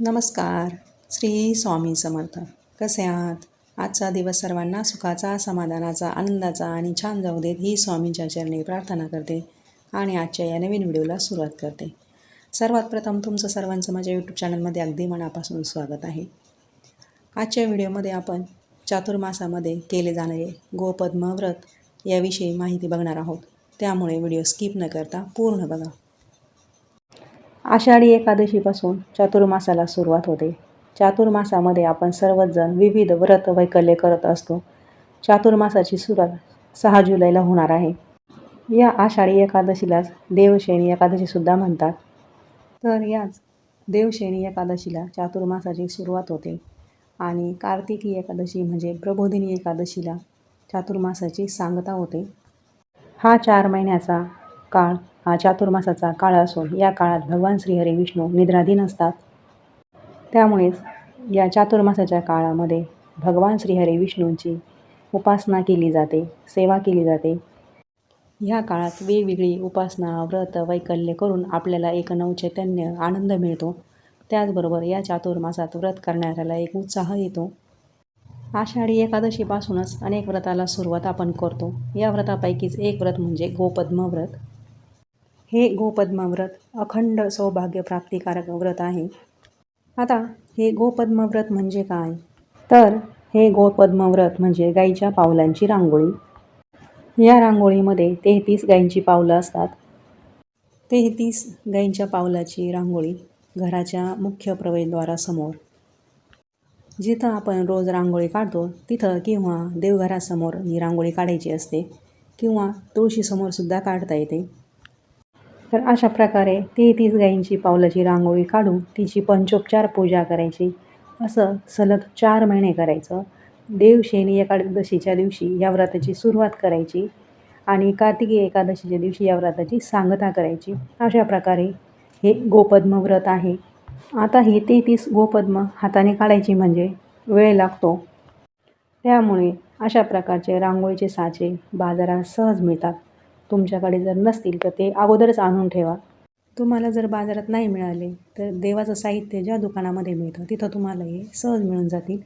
नमस्कार. श्री स्वामी समर्थ. कसे आहात? आजचा दिवस सर्वांना सुखाचा समाधानाचा आनंदाचा आणि छान जाऊ देत ही स्वामींच्या चरणी प्रार्थना करते आणि आजच्या या नवीन व्हिडिओला सुरुवात करते. सर्वात प्रथम तुमचं सर्वांचं माझ्या यूट्यूब चॅनलमध्ये अगदी मनापासून स्वागत आहे. आजच्या व्हिडिओमध्ये आपण चातुर्मासामध्ये केले जाणारे गोपद्म व्रत याविषयी माहिती बघणार आहोत. त्यामुळे व्हिडिओ स्किप न करता पूर्ण बघा. आषाढी एकादशीपासून चातुर्मासाला सुरुवात होते. चातुर्मासामध्ये आपण सर्वजण विविध व्रत वैकल्य करत असतो. चातुर्मासाची सुरुवात सहा जुलैला होणार आहे. या आषाढी एकादशीलाच देवशैनी एकादशीसुद्धा म्हणतात. तर याच देवशैनी एकादशीला चातुर्मासाची सुरुवात होते आणि कार्तिकी एकादशी म्हणजे प्रबोधिनी एकादशीला चातुर्मासाची सांगता होते. हा चार महिन्याचा काळ हा चातुर्मासाचा काळ असून या काळात भगवान श्रीहरी विष्णू निद्राधीन असतात. त्यामुळेच या चातुर्मासाच्या काळामध्ये भगवान श्रीहरी विष्णूंची उपासना केली जाते सेवा केली जाते. ह्या काळात वेगवेगळी उपासना व्रत वैकल्य करून आपल्याला एक नवचैतन्य आनंद मिळतो. त्याचबरोबर या चातुर्मासात व्रत करणाऱ्याला एक उत्साह येतो. आषाढी एकादशीपासूनच अनेक व्रताला सुरुवात आपण करतो. या व्रतापैकीच एक व्रत म्हणजे गोपद्म व्रत. हे गोपद्मव्रत अखंड सौभाग्य प्राप्तिकारक व्रत आहे. आता हे गोपद्मव्रत म्हणजे काय? तर हे गोपद्मव्रत म्हणजे गाईच्या पावलांची रांगोळी. या रांगोळीमध्ये तेहतीस गायींची पावलं असतात. तेहतीस गायींच्या पावलाची रांगोळी घराच्या मुख्य प्रवेशद्वारासमोर. जिथं आपण रोज रांगोळी काढतो तिथं किंवा देवघरासमोर ही रांगोळी काढायची असते किंवा तुळशीसमोरसुद्धा काढता येते. तर अशा प्रकारे तेहतीस गायींची पावलाची रांगोळी काढून तिची पंचोपचार पूजा करायची. असं सलग चार महिने करायचं. देवशेनी एकादशीच्या दिवशी या व्रताची सुरुवात करायची आणि कार्तिकी एकादशीच्या दिवशी या व्रताची सांगता करायची. अशा प्रकारे हे गोपद्म व्रत आहे. आता ही तेहतीस गोपद्म हाताने काढायची म्हणजे वेळ लागतो. त्यामुळे अशा प्रकारचे रांगोळीचे साचे बाजारात सहज मिळतात. तुमच्याकडे जर नसतील तर ते अगोदरच आणून ठेवा. तुम्हाला जर बाजारात नाही मिळाले तर देवाचं साहित्य ज्या दुकानामध्ये मिळतं तिथं तुम्हाला हे सहज मिळून जातील.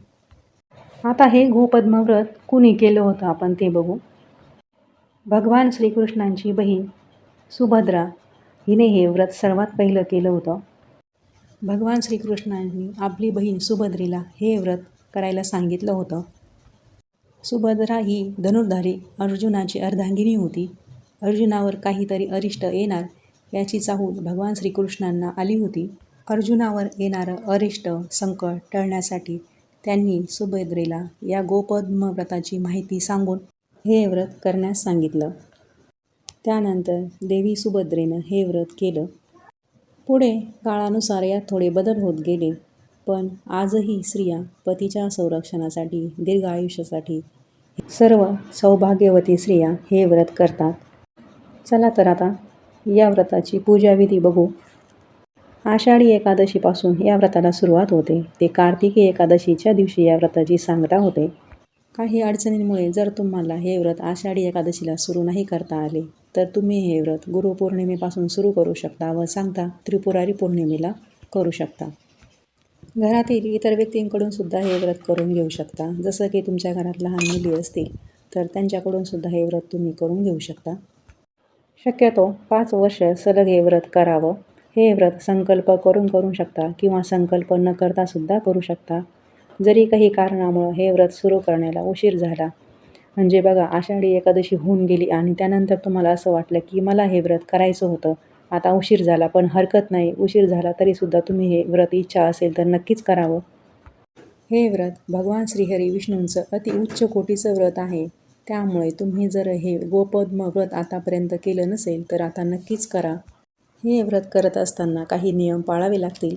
आता हे गोपद्मव्रत कुणी केलं होतं आपण ते बघू. भगवान श्रीकृष्णांची बहीण सुभद्रा हिने हे व्रत सर्वात पहिलं केलं होतं. भगवान श्रीकृष्णांनी आपली बहीण सुभद्रेला हे व्रत करायला सांगितलं होतं. सुभद्रा ही धनुर्धारी अर्जुनाची अर्धांगिनी होती. अर्जुनावर काहीतरी अरिष्ट येणार याची चाहूल भगवान श्रीकृष्णांना आली होती. अर्जुनावर येणारं अरिष्ट संकट टळण्यासाठी त्यांनी सुभद्रेला या गोपद्म व्रताची माहिती सांगून हे व्रत करण्यास सांगितलं. त्यानंतर देवी सुभद्रेनं हे व्रत केलं. पुढे काळानुसार यात थोडे बदल होत गेले पण आजही स्त्रिया पतीच्या संरक्षणासाठी दीर्घ आयुष्यासाठी सर्व सौभाग्यवती स्त्रिया हे व्रत करतात. चला तर आता या व्रताची पूजाविधी बघू. आषाढी एकादशीपासून या व्रताला सुरुवात होते. ते कार्तिकी एकादशीच्या दिवशी या व्रताची सांगता होते. काही अडचणींमुळे जर तुम्हाला हे व्रत आषाढी एकादशीला सुरू नाही करता आले तर तुम्ही हे व्रत गुरुपौर्णिमेपासून सुरू करू शकता व सांगता त्रिपुरारी पौर्णिमेला करू शकता. घरातील इतर व्यक्तींकडून सुद्धा हे व्रत करून घेऊ शकता. जसं की तुमच्या घरात लहान मुली असतील तर त्यांच्याकडून सुद्धा हे व्रत तुम्ही करून घेऊ शकता. शक्यतो पाच वर्ष सलग हे व्रत करावं. हे व्रत संकल्प करून करू शकता किंवा संकल्प न करतासुद्धा करू शकता. जरी काही कारणामुळं हे व्रत सुरू करण्याला उशीर झाला. म्हणजे बघा आषाढी एकादशी होऊन गेली आणि त्यानंतर तुम्हाला असं वाटलं की मला हे व्रत करायचं होतं. आता उशीर झाला पण हरकत नाही. उशीर झाला तरीसुद्धा तुम्ही हे व्रत इच्छा असेल तर नक्कीच करावं. हे व्रत भगवान श्रीहरी विष्णूंचं अति उच्च कोटीचं व्रत आहे. त्यामुळे तुम्ही जर हे गोपद्म व्रत आतापर्यंत केलं नसेल तर आता नक्कीच करा. हे व्रत करत असताना काही नियम पाळावे लागतील.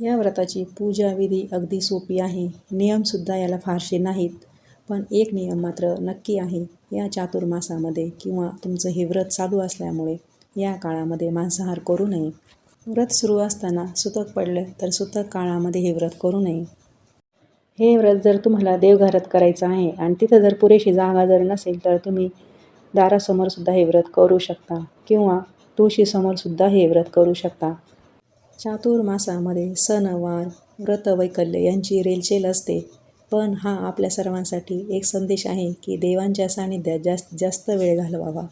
या व्रताची पूजाविधी अगदी सोपी आहे. नियमसुद्धा याला फारसे नाहीत पण एक नियम मात्र नक्की आहे. या चातुर्मासामध्ये किंवा तुमचं हे व्रत चालू असल्यामुळे या काळामध्ये मांसाहार करू नये. व्रत सुरू असताना सुतक पडलं तर सुतक काळामध्ये हे व्रत करू नये. हे व्रत जर तुम्हाला देवघरात करायचं आहे आणि तिथं जर पुरेशी जागा जर नसेल तर तुम्ही दारासमोरसुद्धा हे व्रत करू शकता किंवा तुळशीसमोरसुद्धा हे व्रत करू शकता. चातुर्मासामध्ये सणवार व्रतवैकल्य यांची रेलचेल असते. पण हा आपल्या सर्वांसाठी एक संदेश आहे की देवांच्या सान्निध्यात जास्त जास्त वेळ घालवावा.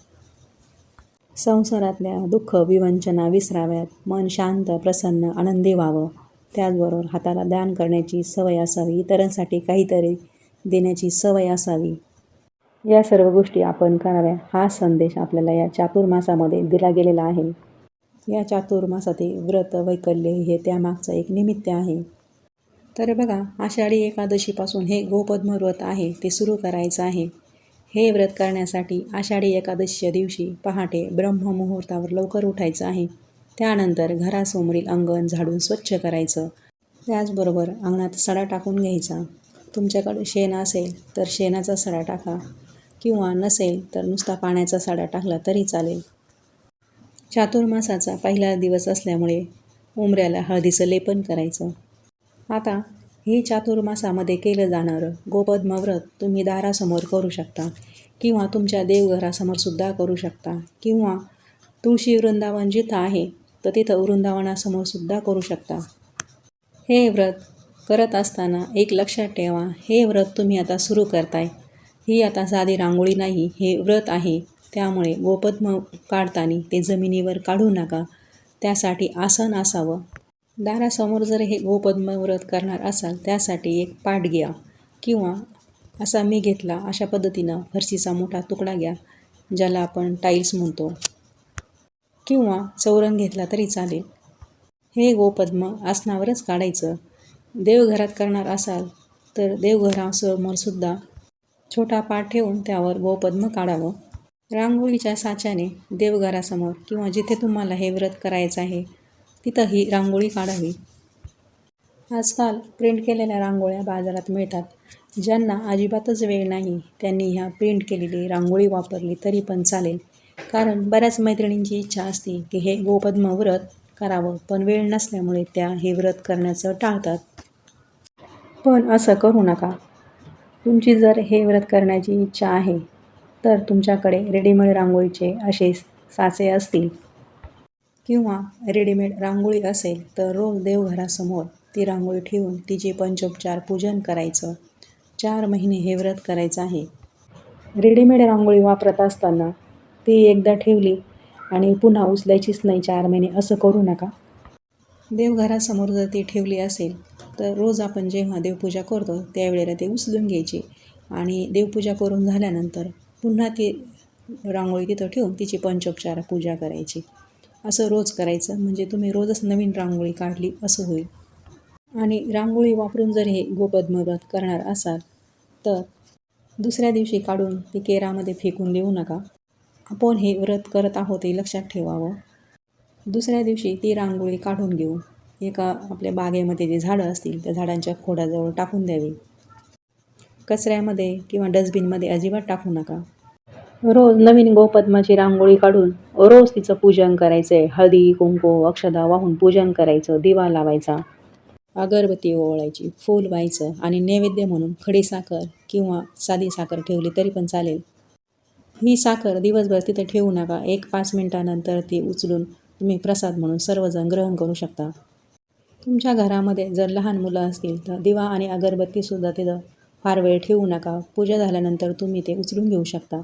संसारातल्या दुःख विवंचना विसराव्यात. मन शांत प्रसन्न आनंदी व्हावं. त्याचबरोबर हाताला दान करण्याची सवय असावी इतरांसाठी काहीतरी देण्याची सवय असावी. या सर्व गोष्टी आपण कराव्या हा संदेश आपल्याला या चातुर्मासामध्ये दिला गेलेला आहे. या चातुर्मासातील व्रत वैकल्य हे त्यामागचं एक निमित्त आहे. तर बघा आषाढी एकादशीपासून हे गोपद्म व्रत आहे ते सुरू करायचं आहे. हे व्रत करण्यासाठी आषाढी एकादशीच्या दिवशी पहाटे ब्रह्ममुहूर्तावर लवकर उठायचं आहे. त्यानंतर घरासमोरील अंगण झाडून स्वच्छ करायचं. त्याचबरोबर अंगणात सडा टाकून घ्यायचा. तुमच्याकडे शेण असेल तर शेणाचा सडा टाका. किंवा नसेल तर नुसता पाण्याचा सडा टाकला तरी चालेल. चातुर्मासाचा पहिला दिवस असल्यामुळे उमऱ्याला हळदीचं लेपन करायचं. आता हे चातुर्मासामध्ये केलं जाणारं गोपद्म व्रत तुम्ही दारासमोर करू शकता. किंवा तुमच्या देवघरासमोरसुद्धा करू शकता. किंवा तुळशी वृंदावन जिथं आहे तर तिथं वृंदावनासमोर सुद्धा करू शकता. हे व्रत करत असताना एक लक्षात ठेवा हे व्रत तुम्ही आता सुरू करताय. ही आता साधी रांगोळी नाही हे व्रत आहे. त्यामुळे गोपद्म काढताना ते जमिनीवर काढू नका. त्यासाठी आसन असावं. दारासमोर जर हे गोपद्म व्रत करणार असाल त्यासाठी एक पाठ घ्या. किंवा असा मी घेतला अशा पद्धतीनं फरशीचा मोठा तुकडा घ्या ज्याला आपण टाईल्स म्हणतो. किंवा चौरंग घेतला तरी चालेल. हे गोपद्म आसनावरच काढायचं. देवघरात करणार असाल तर देवघरासमोरसुद्धा छोटा पाठ ठेवून त्यावर गोपद्म काढावं. रांगोळीच्या साच्याने देवघरासमोर किंवा जिथे तुम्हाला हे व्रत करायचं आहे तिथं ही रांगोळी काढावी. आजकाल प्रिंट केलेल्या रांगोळ्या बाजारात मिळतात. ज्यांना अजिबातच वेळ नाही त्यांनी ह्या प्रिंट केलेली रांगोळी वापरली तरी पण चालेल. कारण बऱ्याच मैत्रिणींची इच्छा असते की हे गोपद्म व्रत करावं पण वेळ नसल्यामुळे त्या हे व्रत करण्याचं टाळतात. पण असं करू नका. तुमची जर हे व्रत करण्याची इच्छा आहे तर तुमच्याकडे रेडीमेड रांगोळीचे असे साचे असतील. किंवा रेडीमेड रांगोळी असेल तर रोज देवघरासमोर ती रांगोळी ठेवून तिचे पंचोपचार पूजन करायचं. चार महिने हे व्रत करायचं आहे. रेडीमेड रांगोळी वापरत असताना ती एकदा ठेवली आणि पुन्हा उचलायचीच नाही चार महिने. असं करू नका. देवघरासमोर जर ती ठेवली असेल तर रोज आपण जेव्हा देवपूजा करतो त्यावेळेला ते उचलून घ्यायची. आणि देवपूजा करून झाल्यानंतर पुन्हा ती रांगोळी तिथं ठेवून तिची पंचोपचार पूजा करायची. असं रोज करायचं म्हणजे तुम्ही रोजच नवीन रांगोळी काढली असं होईल. आणि रांगोळी वापरून जर हे गोपद्मव्रत करणार असाल तर दुसऱ्या दिवशी काढून ती केरामध्ये फेकून देऊ नका. आपण हे व्रत करत आहोत हे लक्षात ठेवावं. दुसऱ्या दिवशी ती रांगोळी काढून घेऊ. एका आपल्या बागेमध्ये जे झाडं असतील त्या झाडांच्या खोडाजवळ टाकून द्यावी. कचऱ्यामध्ये किंवा डस्टबिनमध्ये अजिबात टाकू नका. रोज नवीन गोपद्माची रांगोळी काढून रोज तिचं पूजन करायचं आहे हळदी कुंकू अक्षदा वाहून पूजन करायचं दिवा लावायचा. अगरबत्ती ओवाळायची फूल व्हायचं आणि नैवेद्य म्हणून खडीसाखर किंवा साधी साखर ठेवली तरी पण चालेल. ही साखर दिवसभर तिथे ठेवू नका. एक पाच मिनटानंतर ती उचलून तुम्ही प्रसाद म्हणून सर्वजण ग्रहण करू शकता. तुमच्या घरामध्ये जर लहान मुलं असतील तर दिवा आणि अगरबत्तीसुद्धा तिथं फार वेळ ठेवू नका. पूजा झाल्यानंतर तुम्ही ते उचलून घेऊ शकता.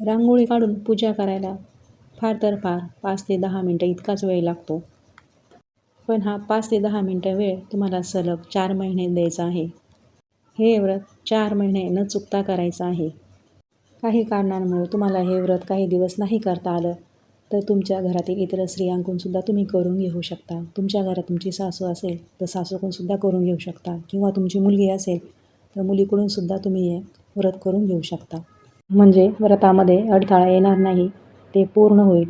रांगोळी काढून पूजा करायला फार तर फार पाच ते दहा मिनटं इतकाच वेळ लागतो. पण हा पाच ते दहा मिनटं वेळ तुम्हाला सलग चार महिने द्यायचा आहे. हे व्रत चार महिने न चुकता करायचं आहे. काही कारणांमुळे तुम्हाला हे व्रत काही दिवस नाही करता आलं तर तुमच्या घरातील इतर स्त्रियांकडूनसुद्धा तुम्ही करून घेऊ शकता. तुमच्या घरात तुमची सासू असेल तर सासूकडूनसुद्धा करून घेऊ शकता. किंवा तुमची मुलगी असेल तर मुलीकडूनसुद्धा तुम्ही हे व्रत करून घेऊ शकता. म्हणजे व्रतामध्ये अडथळा येणार नाही ते पूर्ण होईल.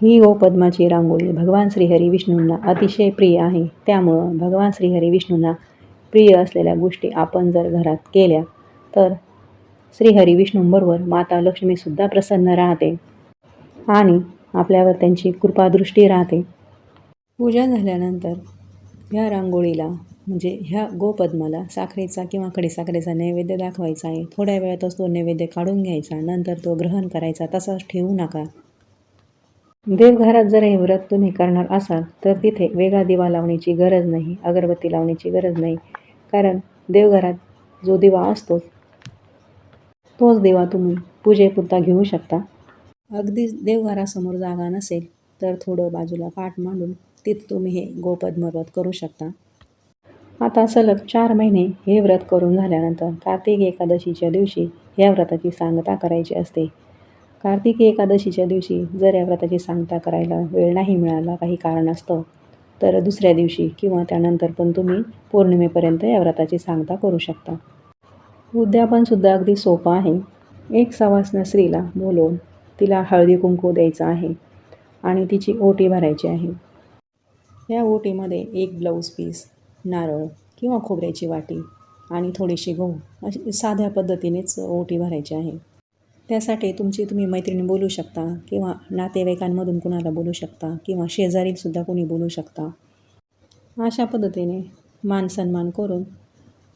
ही गोपद्माची रांगोळी भगवान श्रीहरी विष्णूंना अतिशय प्रिय आहे. त्यामुळं भगवान श्रीहरी विष्णूंना प्रिय असलेल्या गोष्टी आपण जर घरात केल्या तर श्री हरिविष्णूंबरोबर माता लक्ष्मीसुद्धा प्रसन्न राहते. आणि आपल्यावर त्यांची कृपादृष्टी राहते. पूजा झाल्यानंतर ह्या रांगोळीला म्हणजे ह्या गोपद्माला साखरेचा किंवा खडीसाखरेचा नैवेद्य दाखवायचा आहे. थोड्या वेळातच तो नैवेद्य काढून घ्यायचा नंतर तो ग्रहण करायचा. तसाच ठेवू नका. देवघरात जर हे व्रत तुम्ही करणार असाल तर तिथे वेगळा दिवा लावण्याची गरज नाही अगरबत्ती लावण्याची गरज नाही. कारण देवघरात जो दिवा असतो तोच देवा तुम्ही. पूजेपुरता घेऊ शकता. अगदीच देवघरासमोर जागा नसेल तर थोडं बाजूला पाठ मांडून तिथं तुम्ही हे गोपद्म व्रत करू शकता. आता सलग चार महिने हे व्रत करून झाल्यानंतर कार्तिक एकादशीच्या दिवशी या व्रताची सांगता करायची असते. कार्तिकी एकादशीच्या दिवशी जर या व्रताची सांगता करायला वेळ नाही मिळाला काही कारण असतं तर दुसऱ्या दिवशी किंवा त्यानंतर पण तुम्ही पौर्णिमेपर्यंत या व्रताची सांगता करू शकता. उद्यापनसुद्धा अगदी सोपं आहे. एक सवासना स्त्रीला बोलवून तिला हळदी कुंकू द्यायचा आहे आणि तिची ओटी भरायची आहे. या ओटीमध्ये एक ब्लाऊज पीस नारळ किंवा खोबऱ्याची वाटी आणि थोडीशी गहू अशी साध्या पद्धतीनेच ओटी भरायची आहे. त्यासाठी तुमची तुम्ही मैत्रिणी बोलू शकता किंवा नातेवाईकांमधून कुणाला बोलू शकता किंवा शेजारीसुद्धा कोणी बोलू शकता. अशा पद्धतीने मान सन्मान करून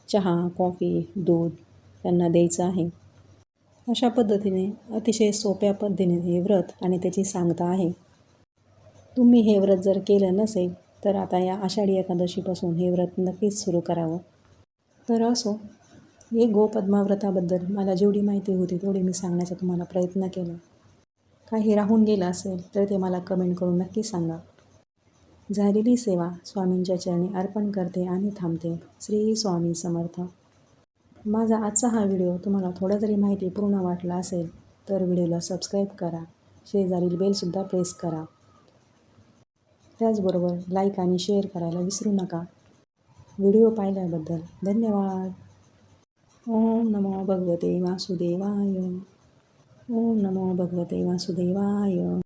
चहा कॉफी दूध त्यांना द्यायचं आहे. अशा पद्धतीने अतिशय सोप्या पद्धतीने हे व्रत आणि त्याची सांगता आहे. तुम्ही हे व्रत जर केलं नसेल तर आता या आषाढी एकादशीपासून हे व्रत नक्कीच सुरू करावं. तर असो हे गोपद्माव्रताबद्दल मला जेवढी माहिती होती तेवढी मी सांगण्याचा तुम्हाला प्रयत्न केला. काही राहून गेलं असेल तर ते मला कमेंट करून नक्की सांगा. झालेली सेवा स्वामींच्या चरणी अर्पण करते आणि थांबते. श्री स्वामी समर्थ. माझा आजचा हा व्हिडिओ तुम्हाला थोडा जरी माहिती पूर्ण वाटला असेल तर व्हिडिओला सबस्क्राईब करा. शेजारील बेलसुद्धा प्रेस करा. त्याचबरोबर लाईक आणि शेअर करायला विसरू नका. व्हिडिओ पाहिल्याबद्दल धन्यवाद. ओम नमो भगवते वासुदेवाय. ओम नमो भगवते वासुदेवाय.